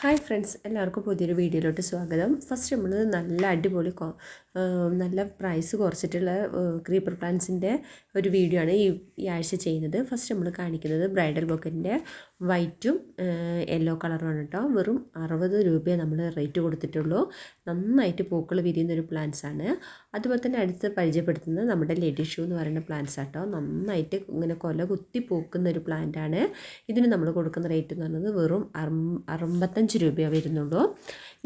Hi friends എല്ലാവർക്കും പുതിയൊരു വീഡിയോയിലോട്ട് സ്വാഗതം. ഫസ്റ്റ് നമ്മൾ നല്ല അടിപൊളി നല്ല പ്രൈസ് കുറച്ചിട്ടുള്ള ക്രീപ്പർ പ്ലാന്റ്സിന്റെ ഒരു വീഡിയോ ആണ് ഈ ഈ ആഴ്ച ചെയ്യുന്നത്. ഫസ്റ്റ് നമ്മൾ കാണിക്കുന്നത് ബ്രൈഡൽ ബൊക്കറ്റിന്റെ വൈറ്റും യെല്ലോ കളറുമാണ് കേട്ടോ വെറും അറുപത് രൂപയെ നമ്മൾ റേറ്റ് കൊടുത്തിട്ടുള്ളൂ. നന്നായിട്ട് പൂക്കൾ വിരിയുന്ന ഒരു പ്ലാന്റ്സ് ആണ് അതുപോലെ തന്നെ അടുത്ത് പരിചയപ്പെടുത്തുന്നത് നമ്മുടെ ലെഡി ഷൂ എന്ന് പറയുന്ന പ്ലാന്റ്സ് ആട്ടോ നന്നായിട്ട് ഇങ്ങനെ കൊല കുത്തി പൂക്കുന്ന ഒരു ആണ് ഇതിന് നമ്മൾ കൊടുക്കുന്ന റേറ്റ് എന്ന് പറയുന്നത് വെറും അറുപത്തഞ്ച് രൂപയാണ് വരുന്നുള്ളൂ.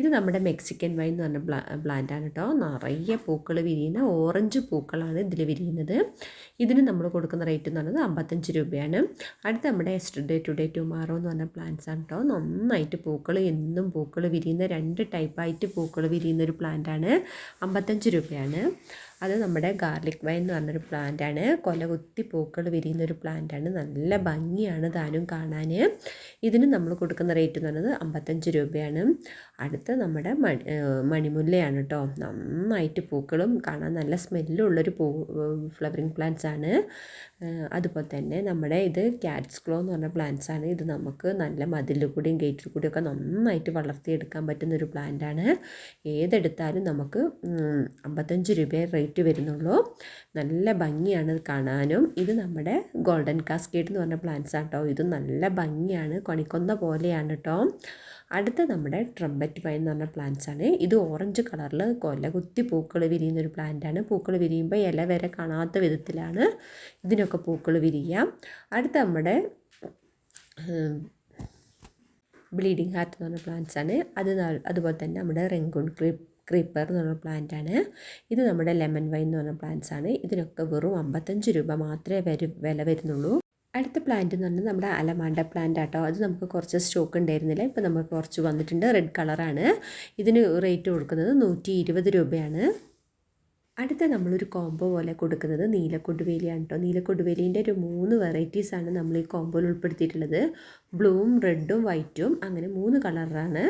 ഇത് നമ്മുടെ മെക്സിക്കൻ വൈൻ എന്ന് പറഞ്ഞ പ്ലാ പ്ലാന്റ് ആണ് കേട്ടോ നിറയെ പൂക്കൾ വിരിയുന്ന ഓറഞ്ച് പൂക്കളാണ് ഇതിൽ വിരിയുന്നത്. ഇതിന് നമ്മൾ കൊടുക്കുന്ന റേറ്റ് എന്ന് പറയുന്നത് അമ്പത്തഞ്ച് രൂപയാണ്. അടുത്ത നമ്മുടെ എസ്റ്റർഡേ ടുഡേ ടുമാറോ എന്ന് പറഞ്ഞ പ്ലാന്റ്സ് ആണ് കേട്ടോ നന്നായിട്ട് പൂക്കൾ എന്നും പൂക്കൾ വിരിയുന്ന രണ്ട് ടൈപ്പായിട്ട് പൂക്കൾ വിരിയുന്ന ഒരു പ്ലാന്റ് ആണ്. അമ്പത്തഞ്ച് രൂപയാണ്. അത് നമ്മുടെ ഗാർലിക് വൈൻ എന്ന് പറഞ്ഞൊരു പ്ലാന്റാണ് കൊല കുത്തി പൂക്കൾ വിരിയുന്ന ഒരു പ്ലാന്റാണ് നല്ല ഭംഗിയാണ് താനും കാണാൻ ഇതിന് നമ്മൾ കൊടുക്കുന്ന റേറ്റ് എന്ന് പറയുന്നത് അമ്പത്തഞ്ച് രൂപയാണ്. അടുത്ത നമ്മുടെ മണി മണിമുല്ലയാണ് കേട്ടോ നന്നായിട്ട് പൂക്കളും കാണാൻ നല്ല സ്മെല്ലുള്ളൊരു പൂ ഫ്ലവറിങ് പ്ലാന്റ്സ് ആണ്. അതുപോലെ തന്നെ നമ്മുടെ ഇത് ക്യാറ്റ്സ് ക്ലോ എന്ന് പറഞ്ഞ പ്ലാന്റ്സ് ആണ്. ഇത് നമുക്ക് നല്ല മതിലിൽ കൂടിയും ഗേറ്റിൽ കൂടിയും ഒക്കെ നന്നായിട്ട് വളർത്തിയെടുക്കാൻ പറ്റുന്ന ഒരു പ്ലാന്റ് ആണ്. ഏതെടുത്താലും നമുക്ക് അമ്പത്തഞ്ച് രൂപയെ റേറ്റ് വരുന്നുള്ളൂ. നല്ല ഭംഗിയാണ് കാണാനും. ഇത് നമ്മുടെ ഗോൾഡൻ കാസ്കേറ്റ് എന്ന് പറഞ്ഞ പ്ലാന്റ്സ് ആണ് കേട്ടോ ഇത് നല്ല ഭംഗിയാണ്. കണിക്കൊന്ന പോലെയാണ് കേട്ടോ അടുത്ത നമ്മുടെ ട്രംബറ്റ് പൈൻ എന്ന് പറഞ്ഞ പ്ലാന്റ്സ് ആണ്. ഇത് ഓറഞ്ച് കളറിൽ കൊല്ല കുത്തി പൂക്കൾ വിരിയുന്ന ഒരു ആണ്. പൂക്കൾ വിരിയുമ്പോൾ ഇല വരെ കാണാത്ത വിധത്തിലാണ് ഇതിനൊക്കെ പൂക്കൾ വിരിയാം അടുത്ത നമ്മുടെ ബ്ലീഡിങ് ഹാർട്ട് എന്ന് പറഞ്ഞ പ്ലാന്റ്സ് ആണ്. അത് അതുപോലെ തന്നെ നമ്മുടെ റെങ്കുൺ ക്രീപ്പ് ക്രീപ്പർ എന്ന് പറഞ്ഞ പ്ലാന്റ് ആണ്. ഇത് നമ്മുടെ ലെമൺ വൈൻ എന്ന് പറഞ്ഞ പ്ലാന്റ്സ് ആണ്. ഇതിനൊക്കെ വെറും അമ്പത്തഞ്ച് രൂപ മാത്രമേ വരും വില വരുന്നുള്ളൂ. അടുത്ത പ്ലാന്റ് എന്ന് പറഞ്ഞാൽ നമ്മുടെ അലമാണ്ട പ്ലാന്റ് ആട്ടോ. അത് നമുക്ക് കുറച്ച് സ്റ്റോക്ക് ഉണ്ടായിരുന്നില്ല. ഇപ്പോൾ നമ്മൾ കുറച്ച് വന്നിട്ടുണ്ട്. റെഡ് കളറാണ് ഇതിന് റേറ്റ് കൊടുക്കുന്നത് നൂറ്റി രൂപയാണ്. അടുത്ത നമ്മളൊരു കോംബോ പോലെ കൊടുക്കുന്നത് നീലക്കൊടുവേലിയാണ് കേട്ടോ നീലക്കൊടുവേലിന്റെ ഒരു മൂന്ന് വെറൈറ്റീസാണ് നമ്മൾ ഈ കോംബോയിൽ ഉൾപ്പെടുത്തിയിട്ടുള്ളത്. ബ്ലൂവും റെഡും വൈറ്റും അങ്ങനെ മൂന്ന് കളറാണ്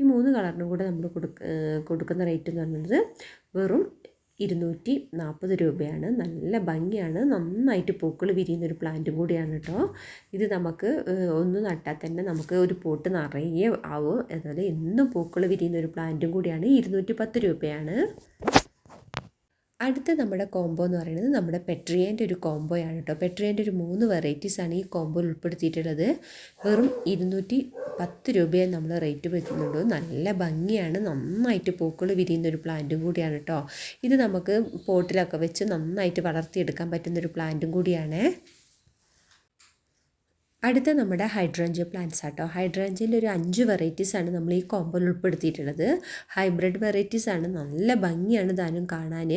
ഈ മൂന്ന് കളറിനും കൂടെ നമ്മൾ കൊടുക്ക കൊടുക്കുന്ന റേറ്റ് എന്ന് പറയുന്നത് വെറും ഇരുന്നൂറ്റി നാൽപ്പത് രൂപയാണ്. നല്ല ഭംഗിയാണ്. നന്നായിട്ട് പൂക്കൾ വിരിയുന്ന ഒരു പ്ലാന്റും കൂടിയാണ് കേട്ടോ ഇത് നമുക്ക് ഒന്ന് നട്ടാൽ തന്നെ നമുക്ക് ഒരു പോട്ട് നിറയെ ആവും. അതുപോലെ എന്നും പൂക്കൾ വിരിയുന്ന ഒരു പ്ലാന്റും കൂടിയാണ്. ഇരുന്നൂറ്റി പത്ത് രൂപയാണ്. അടുത്ത നമ്മുടെ കോംബോ എന്ന് പറയുന്നത് നമ്മുടെ പെട്രിയേന്റെ ഒരു കോംബോയാണ് കേട്ടോ പെട്രിയേന്റെ ഒരു മൂന്ന് വെറൈറ്റീസാണ് ഈ കോംബോയിൽ ഉൾപ്പെടുത്തിയിട്ടുള്ളത്. വെറും ഇരുന്നൂറ്റി പത്ത് രൂപയെ നമ്മൾ റേറ്റ് വെക്കുന്നുള്ളൂ. നല്ല ഭംഗിയാണ്. നന്നായിട്ട് പൂക്കൾ വിരിയുന്ന ഒരു പ്ലാന്റും കൂടിയാണ് കേട്ടോ ഇത് നമുക്ക് പോട്ടിലൊക്കെ വെച്ച് നന്നായിട്ട് വളർത്തിയെടുക്കാൻ പറ്റുന്നൊരു പ്ലാന്റും കൂടിയാണ്. അടുത്ത നമ്മുടെ ഹൈഡ്രഞ്ച് പ്ലാന്റ്സ് ആട്ടോ. ഹൈഡ്രാഞ്ചയിൽ ഒരു അഞ്ച് വെറൈറ്റീസാണ് നമ്മൾ ഈ കോമ്പോയിൽ ഉൾപ്പെടുത്തിയിട്ടുള്ളത്. ഹൈബ്രിഡ് വെറൈറ്റീസ് ആണ്. നല്ല ഭംഗിയാണ് താനും കാണാൻ.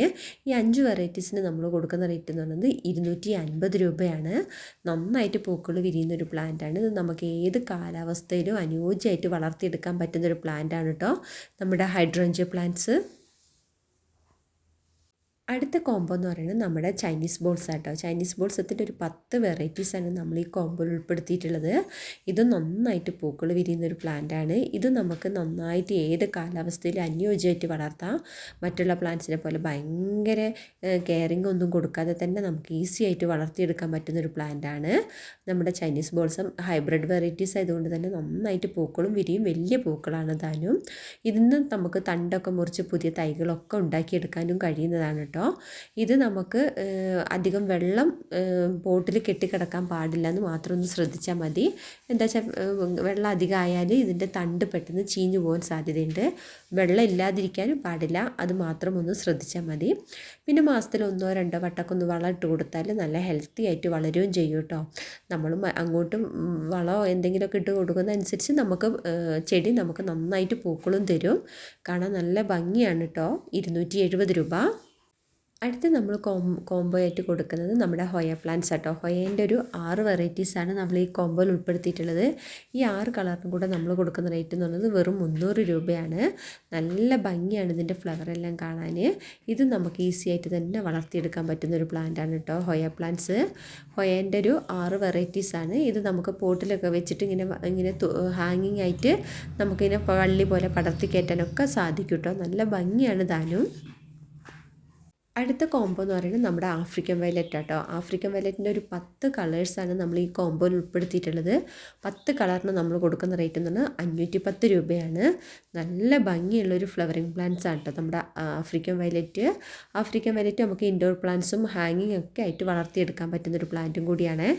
ഈ അഞ്ച് വെറൈറ്റീസിന് നമ്മൾ കൊടുക്കുന്ന റേറ്റ് എന്ന് പറയുന്നത് ഇരുന്നൂറ്റി അൻപത് രൂപയാണ്. നന്നായിട്ട് പൂക്കൾ വിരിയുന്ന ഒരു ആണ്. ഇത് നമുക്ക് ഏത് കാലാവസ്ഥയിലും അനുയോജ്യമായിട്ട് വളർത്തിയെടുക്കാൻ പറ്റുന്ന ഒരു ആണ് കേട്ടോ നമ്മുടെ ഹൈഡ്രഞ്ച് പ്ലാന്റ്സ് അടുത്ത കോംബോ എന്ന് പറയുന്നത് നമ്മുടെ ചൈനീസ് ബോൾസ് ആട്ടോ. ചൈനീസ് ബോൾസത്തിന്റെ ഒരു പത്ത് വെറൈറ്റീസാണ് നമ്മൾ ഈ കോംബോയിൽ ഉൾപ്പെടുത്തിയിട്ടുള്ളത്. ഇത് നന്നായിട്ട് പൂക്കൾ വിരിയുന്ന ഒരു പ്ലാന്റ് ആണ്. ഇത് നമുക്ക് നന്നായിട്ട് ഏത് കാലാവസ്ഥയിൽ അനുയോജ്യമായിട്ട് വളർത്താം. മറ്റുള്ള പ്ലാന്റ്സിനെ പോലെ ഭയങ്കര കെയറിങ് ഒന്നും കൊടുക്കാതെ തന്നെ നമുക്ക് ഈസി ആയിട്ട് വളർത്തിയെടുക്കാൻ പറ്റുന്ന ഒരു പ്ലാന്റ് ആണ്. നമ്മുടെ ചൈനീസ് ബോൾസം ഹൈബ്രിഡ് വെറൈറ്റീസ് ആയതുകൊണ്ട് തന്നെ നന്നായിട്ട് പൂക്കളും വിരിയും. വലിയ പൂക്കളാണ് താനും ഇതിന്ന് നമുക്ക് തണ്ടൊക്കെ മുറിച്ച് പുതിയ തൈകളൊക്കെ ഉണ്ടാക്കിയെടുക്കാനും കഴിയുന്നതാണ് കേട്ടോ. ഇത് നമുക്ക് അധികം വെള്ളം പോട്ടിൽ കെട്ടിക്കിടക്കാൻ പാടില്ല എന്ന് മാത്രം ഒന്ന് ശ്രദ്ധിച്ചാൽ മതി. എന്താ വെച്ചാൽ വെള്ളം അധികം ആയാൽ ഇതിന്റെ തണ്ട് പെട്ടെന്ന് ചീഞ്ഞു പോകാൻ സാധ്യതയുണ്ട്. വെള്ളം ഇല്ലാതിരിക്കാനും പാടില്ല അത് മാത്രം ഒന്ന് ശ്രദ്ധിച്ചാൽ മതി. പിന്നെ മാസത്തിൽ ഒന്നോ രണ്ടോ വട്ടമൊക്കെ ഒന്ന് വളം ഇട്ട് കൊടുത്താൽ നല്ല ഹെൽത്തി ആയിട്ട് വളരുകയും ചെയ്യും കേട്ടോ. നമ്മൾ അങ്ങോട്ടും വളമോ എന്തെങ്കിലുമൊക്കെ ഇട്ട് കൊടുക്കുന്നതനുസരിച്ച് നമുക്ക് ചെടി നമുക്ക് നന്നായിട്ട് പൂക്കളും തരും. കാണാൻ നല്ല ഭംഗിയാണ് കേട്ടോ. ഇരുന്നൂറ്റി എഴുപത് രൂപ. അടുത്ത് നമ്മൾ കോം കോംബോ ആയിട്ട് കൊടുക്കുന്നത് നമ്മുടെ ഹൊയ പ്ലാന്റ്സ് ആട്ടോ. ഹൊയേന്റെ ഒരു ആറ് വെറൈറ്റീസാണ് നമ്മൾ ഈ കോംബോയിൽ ഉൾപ്പെടുത്തിയിട്ടുള്ളത്. ഈ ആറ് കളറിനും കൂടെ നമ്മൾ കൊടുക്കുന്ന റേറ്റ് എന്ന് പറയുന്നത് വെറും മുന്നൂറ് രൂപയാണ്. നല്ല ഭംഗിയാണ് ഇതിന്റെ ഫ്ലവർ എല്ലാം കാണാൻ. ഇത് നമുക്ക് ഈസി ആയിട്ട് തന്നെ വളർത്തിയെടുക്കാൻ പറ്റുന്ന ഒരു പ്ലാന്റാണ് കേട്ടോ ഹൊയ പ്ലാന്റ്സ് ഹൊയേന്റെ ഒരു ആറ് വെറൈറ്റീസാണ് ഇത് നമുക്ക് പോട്ടിലൊക്കെ വെച്ചിട്ട് ഇങ്ങനെ ഇങ്ങനെ ഹാങ്ങിങ് ആയിട്ട് നമുക്കിങ്ങനെ വള്ളി പോലെ പടർത്തി കയറ്റാനൊക്കെ സാധിക്കും കേട്ടോ നല്ല ഭംഗിയാണ് താനും അടുത്ത കോംബോ എന്ന് പറയുന്നത് നമ്മുടെ ആഫ്രിക്കൻ വയലറ്റ് ആട്ടോ. ആഫ്രിക്കൻ വയലറ്റിന്റെ ഒരു പത്ത് കളേഴ്സാണ് നമ്മൾ ഈ കോംബോയിൽ ഉൾപ്പെടുത്തിയിട്ടുള്ളത്. പത്ത് കളറിന് നമ്മൾ കൊടുക്കുന്ന റേറ്റ് എന്ന് പറഞ്ഞാൽ അഞ്ഞൂറ്റി പത്ത് രൂപയാണ്. നല്ല ഭംഗിയുള്ളൊരു ഫ്ലവറിങ് പ്ലാന്റ്സ് ആണ് കേട്ടോ നമ്മുടെ ആഫ്രിക്കൻ വയലറ്റ് ആഫ്രിക്കൻ വയലറ്റ് നമുക്ക് ഇൻഡോർ പ്ലാന്റ്സും ഹാങ്ങിങ് ഒക്കെ ആയിട്ട് വളർത്തിയെടുക്കാൻ പറ്റുന്നൊരു പ്ലാന്റും കൂടിയാണ്.